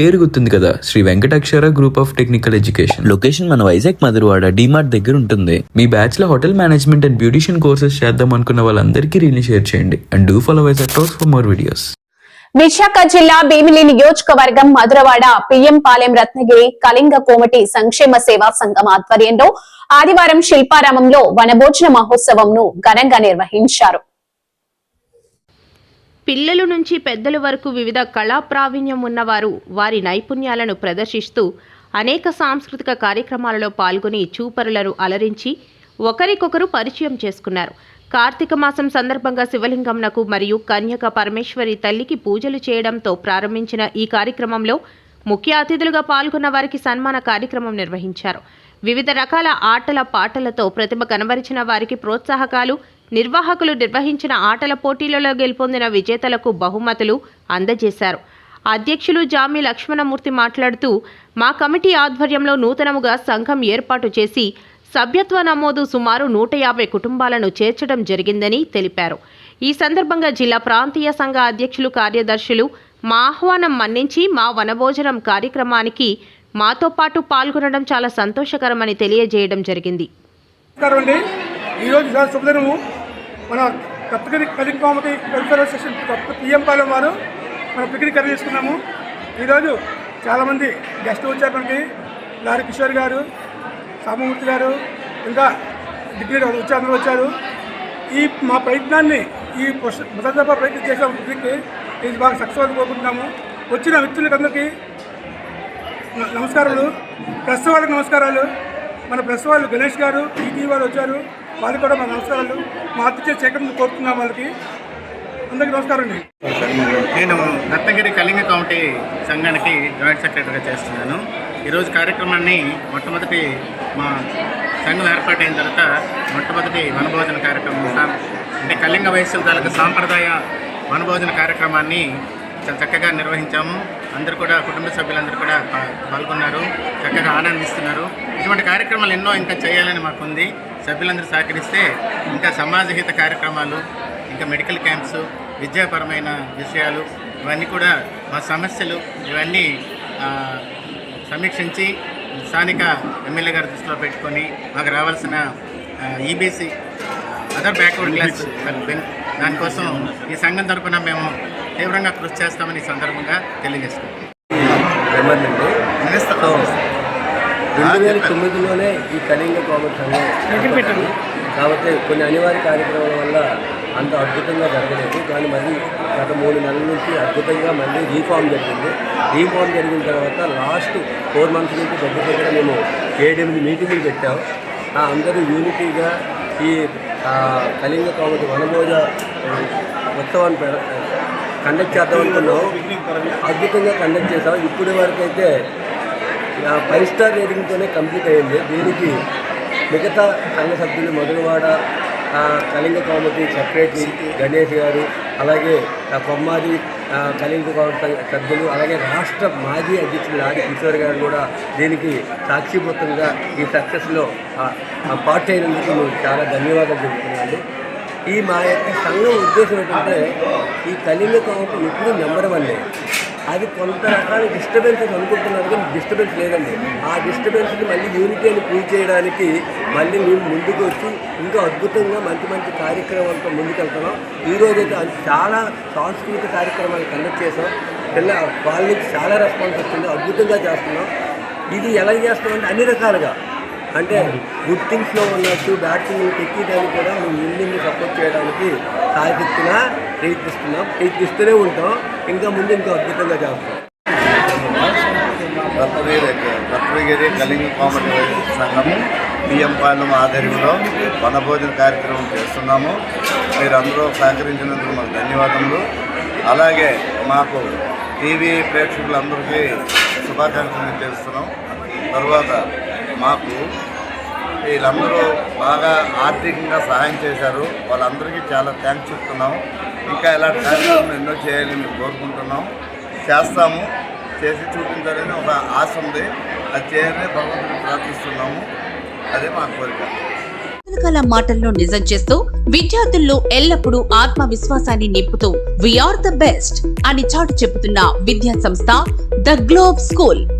పేరు గుర్తుంది కదా? Shri Venkatakshara group of technical education location మన వైజాగ్ మధురవాడ డిమార్ట్ దగ్గర ఉంటుంది. మీ బ్యాచ్లో hotel management and beautician courses చేద్దాం అనుకున్న వాళ్ళందరికీ రీల్ని షేర్ చేయండి. And do follow Vizag talks for more videos Visakha జిల్లా భీమిలి నియోజకవర్గం మధురవాడ పిఎం పాలెం రత్నగిరి కళింగ కోమటి సంక్షేమ సేవా సంఘం ఆధ్వర్యంలో ఆదివారం శిల్పారామంలో వనభోజన మహోత్సవంను ఘనంగా నిర్వహించారు. పిల్లల నుంచి పెద్దల వరకు వివిధ కళా ప్రావీణ్యం ఉన్నవారు వారి నైపుణ్యాలను ప్రదర్శిస్తూ అనేక సాంస్కృతిక కార్యక్రమాలలో పాల్గొని చూపరులను అలరించి ఒకరికొకరు పరిచయం చేసుకున్నారు. కార్తీక మాసం సందర్భంగా శివలింగంనకు మరియు కన్యక పరమేశ్వరి తల్లికి పూజలు చేయడంతో ప్రారంభించిన ఈ కార్యక్రమంలో ముఖ్య అతిథులుగా పాల్గొన్న వారికి సన్మాన కార్యక్రమం నిర్వహించారు. వివిధ రకాల ఆటల పాటలతో ప్రతిభ కనబరిచిన వారికి ప్రోత్సాహకాలు నిర్వాహకులు నిర్వహించిన ఆటల పోటీలలో గెలుపొందిన విజేతలకు బహుమతులు అందజేశారు. అధ్యక్షులు జామి లక్ష్మణమూర్తి మాట్లాడుతూ మా కమిటీ ఆధ్వర్యంలో నూతనముగా సంఘం ఏర్పాటు చేసి సభ్యత్వ నమోదు సుమారు నూట యాభై కుటుంబాలను చేర్చడం జరిగిందని తెలిపారు. ఈ సందర్భంగా జిల్లా ప్రాంతీయ సంఘ అధ్యక్షులు కార్యదర్శులు మా ఆహ్వానం మన్నించి మా వనభోజనం కార్యక్రమానికి మాతో పాటు పాల్గొనడం చాలా సంతోషకరమని తెలియజేయడం జరిగింది. ఈరోజు శుభదినము. మన కత్తగిరి కలింగ్ కామెడీ వెల్ఫేర్ అసోసియేషన్ కొత్త పిఎం పాలెం వారు మనం పిక్నిక్ కర్రీ చేసుకున్నాము. ఈరోజు చాలామంది గెస్ట్ వచ్చారు మనకి లారీ కిషోర్ గారు సామమూర్తి గారు ఇంకా డిగ్రీ వచ్చారు వచ్చారు. ఈ మా ప్రయత్నాన్ని ఈ మొదటి దఫా ప్రయత్నం చేసాం పిక్నిక్కి. ఇది బాగా సక్సెస్ కోరుకుంటున్నాము. వచ్చిన వ్యక్తులకందరికీ నమస్కారాలు ప్రెస్ వాళ్ళకి నమస్కారాలు. మన ప్రెస్ వాళ్ళు గణేష్ గారు ఈటీ వారు వచ్చారు. వాళ్ళు కూడా మా నమస్కారాలు మా అతిథి సేకరణ కోరుతున్నాం వాళ్ళకి. అందరికీ నమస్కారం అండి. నేను రత్నగిరి కళింగ కమిటీ సంఘానికి జాయింట్ సెక్రటరీగా చేస్తున్నాను. ఈరోజు కార్యక్రమాన్ని మొట్టమొదటి మా సంఘం ఏర్పాటైన తర్వాత మొట్టమొదటి వనభోజన కార్యక్రమం అంటే కళింగ వయస్సుల తాలూకు సాంప్రదాయ వనభోజన కార్యక్రమాన్ని చాలా చక్కగా నిర్వహించాము. అందరూ కూడా కుటుంబ సభ్యులందరూ కూడా పాల్గొన్నారు. చక్కగా ఆనందిస్తున్నారు. ఇటువంటి కార్యక్రమాలు ఎన్నో ఇంకా చేయాలని మాకుంది. సభ్యులందరూ సహకరిస్తే ఇంకా సమాజహిత కార్యక్రమాలు ఇంకా మెడికల్ క్యాంప్స్ విద్యాపరమైన విషయాలు ఇవన్నీ కూడా మా సమస్యలు ఇవన్నీ సమీక్షించి స్థానిక ఎమ్మెల్యే గారి దృష్టిలో పెట్టుకొని మాకు రావాల్సిన ఈబీసీ అదర్ బ్యాక్వర్డ్ క్లాస్ దానికోసం ఈ సంఘం తరపున మేము తీవ్రంగా కృషి చేస్తామని ఈ సందర్భంగా సో రెండు వేల తొమ్మిదిలోనే ఈ కళింగ సంఘం పెట్టారు కాబట్టి కొన్ని అనివార్య కార్యక్రమాల వల్ల అంత అద్భుతంగా జరగలేదు. కానీ మళ్ళీ గత మూడు నెలల నుంచి అద్భుతంగా మళ్ళీ రీఫార్మ్ జరిగింది. రీఫార్మ్ జరిగిన తర్వాత లాస్ట్ ఫోర్ మంత్స్ నుంచి దగ్గర దగ్గర మేము ఏడెనిమిది మీటింగులు పెట్టాం. ఆ అందరూ యూనిటీగా ఈ కళింగ కామర్స్ వనభోజ ఉత్సవాన్ని పెడ- కండక్ట్ చేద్దాం అనుకున్నాం. అద్భుతంగా కండక్ట్ చేసాం ఇప్పటి వరకు అయితే ఫైవ్ స్టార్ రేటింగ్తోనే కంప్లీట్ అయ్యింది. దీనికి మిగతా సంఘ సభ్యులు మధురవాడ కళింగ కౌమతి సెక్రటరీ గణేష్ గారు అలాగే కొమ్మాది కళింగ కౌమతి సభ్యులు అలాగే రాష్ట్ర మాజీ అధ్యక్షులు లాడి కిషోర్ గారు కూడా దీనికి సాక్షిభూతంగా ఈ సక్సెస్లో పార్ట్ అయినందుకు మేము చాలా ధన్యవాదాలు చెబుతున్నాను. ఈ మా యొక్క సంఘం ఉద్దేశం ఏంటంటే ఈ కళింగ కౌంట్ ఎప్పుడు నెంబర్ వన్ అది కొంత రకాల అని అనుకుంటున్నారు కానీ డిస్టర్బెన్స్ లేదండి. ఆ డిస్టర్బెన్స్ని మళ్ళీ యూనిటీని పూజ చేయడానికి మళ్ళీ మేము ముందుకు వచ్చి ఇంకా అద్భుతంగా మంచి మంచి కార్యక్రమాలతో ముందుకెళ్తున్నాం. ఈరోజు అయితే అది చాలా సాంస్కృతిక కార్యక్రమాలు కండక్ట్ చేసాం పిల్ల వాళ్ళకి చాలా రెస్పాన్స్ వచ్చింది. అద్భుతంగా చేస్తున్నాం. ఇది ఎలా చేస్తామంటే అన్ని రకాలుగా. అంటే గుడ్ థింగ్స్లో ఉన్నట్టు బ్యాటింగ్ ఎక్కిదానికి కూడా మేము ఇండియన్ని సపోర్ట్ చేయడానికి సాయశక్తిగా ప్రయత్నిస్తున్నాం ప్రయత్నిస్తూనే ఉంటాం. ఇంకా ముందు ఇంకా అద్భుతంగా చేస్తాం. రత్నగిరి రత్నగిరి కళింగ కామెడీ సంఘము బియ్యం పాలెం ఆధ్వర్యంలో వనభోజన కార్యక్రమం చేస్తున్నాము. మీరందరూ సహకరించినందుకు మాకు ధన్యవాదములు. అలాగే మాకు టీవీ ప్రేక్షకులందరికీ శుభాకాంక్షలు తెలుస్తున్నాం. తర్వాత మాకు వీళ్ళందరూ బాగా ఆర్థికంగా సహాయం చేశారు. వాళ్ళందరికీ చాలా థ్యాంక్స్ చెప్తున్నాం. ఇంకా ఇలా కార్యక్రమం ఎన్నో చేయాలని మేము కోరుకుంటున్నాం. చేస్తాము. చేసి చూపించాలని ఒక ఆశ ఉంది. అది చేయాలని భగవంతుని ప్రార్థిస్తున్నాము. అదే మా కోరిక. మాటల్లో నిజం చేస్తూ విద్యార్థుల్లో ఎల్లప్పుడూ ఆత్మవిశ్వాసాన్ని నింపుతూ వీఆర్ ద బెస్ట్ అని చాటు చెబుతున్న విద్యా సంస్థ ద గ్లోబ్ స్కూల్